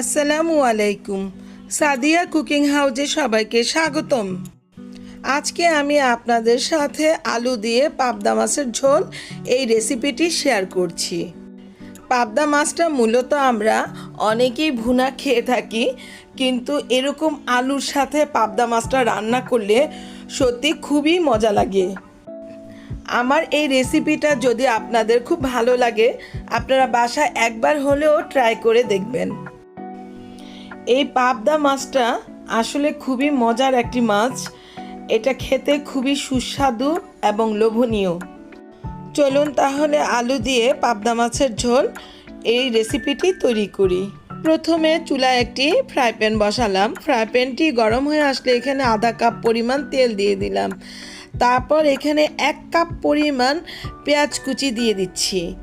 আসসালামু আলাইকুম। সাদিয়া কুকিং হাউজে সবাইকে স্বাগতম। আজকে আমি আপনাদের সাথে আলু দিয়ে পাবদা মাছের ঝোল এই রেসিপিটি শেয়ার করছি। পাবদা মাছটা মূলত আমরা অনেকেই ভুনা খেয়ে থাকি, কিন্তু এরকম আলুর সাথে পাবদা মাছটা রান্না করলে সত্যি খুবই মজা লাগে। আমার এই রেসিপিটা যদি আপনাদের খুব ভালো লাগে, আপনারা বাসায় একবার হলেও ট্রাই করে দেখবেন। এই পাবদা মাছটা আসলে খুবই মজার একটি মাছ। এটা খেতে খুবই সুস্বাদু এবং লোভনীয়। চলুন তাহলে আলু দিয়ে পাবদা মাছের ঝোল এই রেসিপিটি তৈরি করি। প্রথমে চুলায় একটি ফ্রাই প্যান বসালাম। ফ্রাই প্যানটি গরম হয়ে আসলে এখানে আধা কাপ পরিমাণ তেল দিয়ে দিলাম। তারপর এখানে এক কাপ পরিমাণ পেঁয়াজ কুচি দিয়ে দিচ্ছি।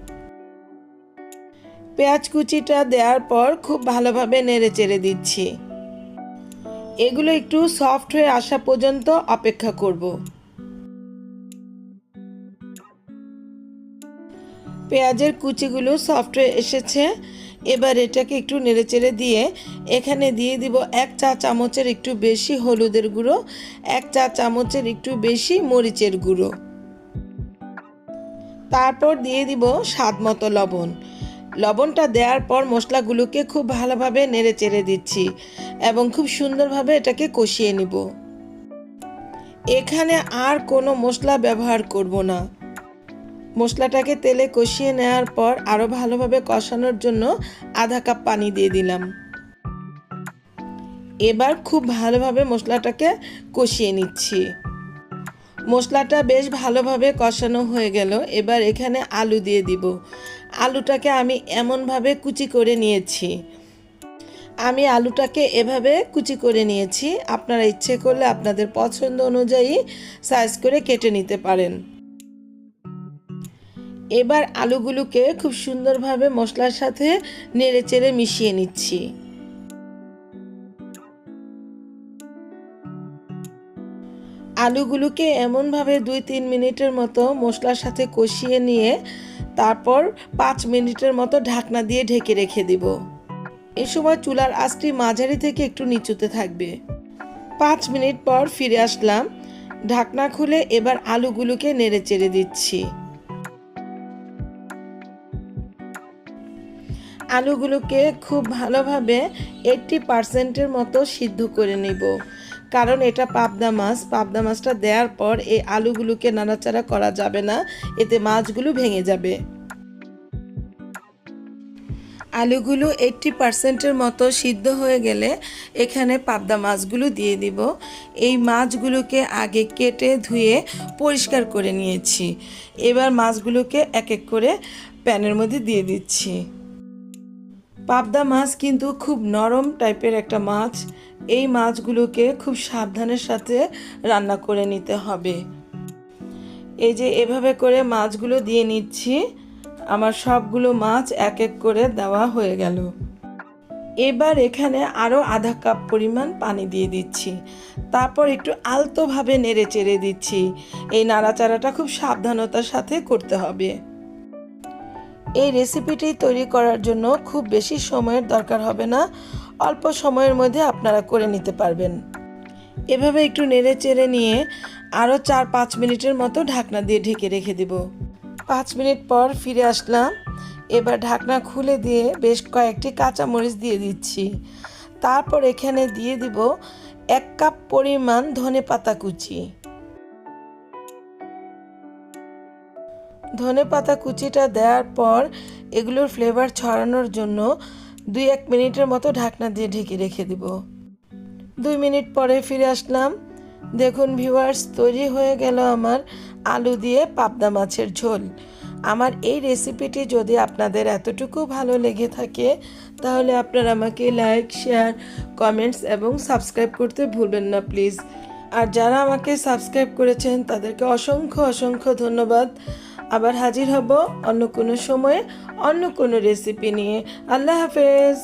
পেঁয়াজ কুচিটা দেওয়ার পর খুব ভালোভাবে নেড়ে চেড়ে দিচ্ছি। এগুলো একটু সফট হয়ে আসা পর্যন্ত অপেক্ষা করব। পেঁয়াজের কুচিগুলো সফট হয়ে এসেছে। এবার এটাকে একটু নেড়েচেড়ে দিয়ে এখানে দিয়ে দিব এক চা চামচের একটু বেশি হলুদের গুঁড়ো, এক চা চামচের একটু বেশি মরিচের গুঁড়ো। তারপর দিয়ে দিব স্বাদ মতো লবণ। লবণটা দেওয়ার পর মশলাগুলোকে খুব ভালোভাবে নেড়ে চেড়ে দিচ্ছি এবং খুব সুন্দরভাবে এটাকে কষিয়ে নিব। এখানে আর কোনো মশলা ব্যবহার করব না। মশলাটাকে তেলে কষিয়ে নেওয়ার পর আরও ভালোভাবে কষানোর জন্য আধা কাপ পানি দিয়ে দিলাম। এবার খুব ভালোভাবে মশলাটাকে কষিয়ে নিচ্ছি। মশলাটা বেশ ভালোভাবে কষানো হয়ে গেল। এবার এখানে আলু দিয়ে দিব। আলুটাকে আমি এমনভাবে কুচি করে নিয়েছি। আমি আলুটাকে এভাবে কুচি করে নিয়েছি। আপনারা ইচ্ছে করলে আপনাদের পছন্দ অনুযায়ী সাইজ করে কেটে নিতে পারেন। এবার আলুগুলোকে খুব সুন্দরভাবে মশলার সাথে নেড়ে চেড়ে মিশিয়ে নিচ্ছি। আলুগুলোকে এমনভাবে দুই তিন মিনিটের মতো মশলার সাথে কষিয়ে নিয়ে তারপর পাঁচ মিনিটের মতো ঢাকনা দিয়ে ঢেকে রেখে দিব। এ সময় চুলার আঁচটি মাঝারি থেকে একটু নিচুতে থাকবে। পাঁচ মিনিট পর ফিরে আসলাম। ঢাকনা খুলে এবার আলুগুলোকে নেড়ে চেড়ে দিচ্ছি। আলুগুলোকে খুব ভালোভাবে এইটটি পার্সেন্টের মতো সিদ্ধ করে নিব। কারণ এটা পাবদা মাছ। পাবদা মাছটা দেওয়ার পর এই আলুগুলোকে নাড়াচাড়া করা যাবে না, এতে মাছগুলো ভেঙে যাবে। আলুগুলো এইটটি পার্সেন্টের মতো সিদ্ধ হয়ে গেলে এখানে পাবদা মাছগুলো দিয়ে দিব। এই মাছগুলোকে আগে কেটে ধুয়ে পরিষ্কার করে নিয়েছি। এবার মাছগুলোকে এক এক করে প্যানের মধ্যে দিয়ে দিচ্ছি। পাবদা মাছ কিন্তু খুব নরম টাইপের একটা মাছ। এই মাছগুলোকে খুব সাবধানের সাথে রান্না করে নিতে হবে। এই যে এভাবে করে মাছগুলো দিয়ে নিচ্ছি। আমার সবগুলো মাছ এক এক করে দেওয়া হয়ে গেল। এবার এখানে আরও আধা কাপ পরিমাণ পানি দিয়ে দিচ্ছি। তারপর একটু আলতোভাবে নেড়ে চেড়ে দিচ্ছি। এই নাড়াচাড়াটা খুব সাবধানতার সাথে করতে হবে। এই রেসিপিটি তৈরি করার জন্য খুব বেশি সময়ের দরকার হবে না। অল্প সময়ের মধ্যে আপনারা করে নিতে পারবেন। এভাবে একটু নেড়ে চেড়ে নিয়ে আরও চার পাঁচ মিনিটের মতো ঢাকনা দিয়ে ঢেকে রেখে দেব। পাঁচ মিনিট পর ফিরে আসলাম। এবার ঢাকনা খুলে দিয়ে বেশ কয়েকটি কাঁচামরিচ দিয়ে দিচ্ছি। তারপর এখানে দিয়ে দিব এক কাপ পরিমাণ ধনে পাতা কুচি। ধনে পাতা কুচিটা দেওয়ার পর এগুলোর ফ্লেভার ছড়ানোর জন্য দুই এক মিনিটের মতো ঢাকনা দিয়ে ঢেকে রেখে দিব। দুই মিনিট পরে ফিরে আসলাম। দেখুন ভিউয়ার্স তৈরি হয়ে গেল আমার আলু দিয়ে পাবদা মাছের ঝোল। আমার এই রেসিপিটি যদি আপনাদের এতটুকু ভালো লেগে থাকে, তাহলে আপনারা আমাকে লাইক শেয়ার কমেন্টস এবং সাবস্ক্রাইব করতে ভুলবেন না প্লিজ আর যারা আমাকে সাবস্ক্রাইব করেছেন, তাদেরকে অসংখ্য অসংখ্য ধন্যবাদ। আবার হাজির হব অন্য কোনো সময়ে অন্য কোনো রেসিপি নিয়ে। আল্লাহ হাফেজ।